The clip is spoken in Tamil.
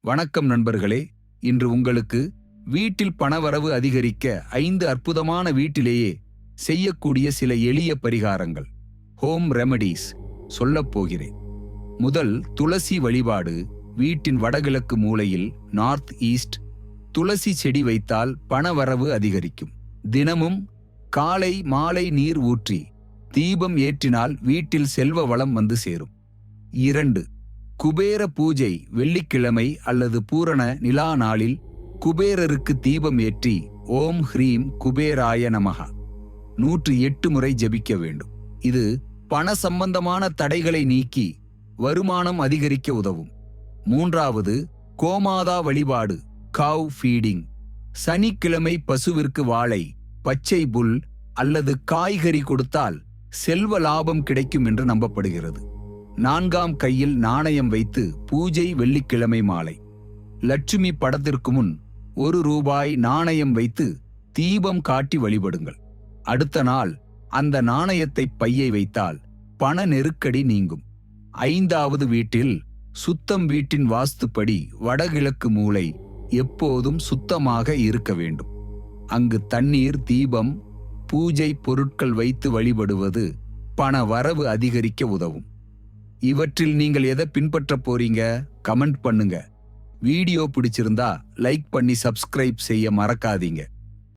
வணக்கம் நண்பர்களே. இன்று உங்களுக்கு வீட்டில் பணவரவு அதிகரிக்க ஐந்து அற்புதமான வீட்டிலேயே செய்யக்கூடிய சில எளிய பரிகாரங்கள். ஹோம் ரெமடிஸ் சொல்லப் போகிறேன். முதல் துளசி வழிபாடு வீட்டின் வடகிழக்கு மூலையில் நார்த் ஈஸ்ட் துளசி செடி வைத்தால் பணவரவு அதிகரிக்கும். தினமும் காலை மாலை நீர் ஊற்றி தீபம் ஏற்றினால் வீட்டில் செல்வ வளம் வந்து சேரும். இரண்டு குபேர பூஜை வெள்ளிக்கிழமை அல்லது பூரண நிலா நாளில் குபேரருக்கு தீபம் ஏற்றி ஓம் ஹ்ரீம் குபேராய நமகா நூற்று எட்டு முறை ஜபிக்க வேண்டும். இது பண சம்பந்தமான தடைகளை நீக்கி வருமானம் அதிகரிக்க உதவும். மூன்றாவது கோமாதா வழிபாடு காவ் ஃபீடிங் சனிக்கிழமை பசுவிற்கு வாழை பச்சை புல் அல்லது காய்கறி கொடுத்தால் செல்வ லாபம் கிடைக்கும் என்று நம்பப்படுகிறது. நான்காம் கையில் நாணயம் வைத்து பூஜை வெள்ளிக்கிழமை மாலை. லட்சுமி படத்திற்கு முன் ஒரு ரூபாய் நாணயம் வைத்து தீபம் காட்டி வழிபடுங்கள். அடுத்த நாள் அந்த நாணயத்தை பையை வைத்தால் பண நெருக்கடி நீங்கும். ஐந்தாவது வீட்டில் சுத்தம் வீட்டின் வாஸ்துப்படி வடகிழக்கு மூலை எப்போதும் சுத்தமாக இருக்க வேண்டும். அங்கு தண்ணீர் தீபம் பூஜை பொருட்கள் வைத்து வழிபடுவது பண வரவு அதிகரிக்க உதவும். இவற்றில் நீங்கள் எதை பின்பற்ற போறீங்க? கமெண்ட் பண்ணுங்க. வீடியோ பிடிச்சிருந்தா லைக் பண்ணி சப்ஸ்கிரைப் செய்ய மறக்காதீங்க.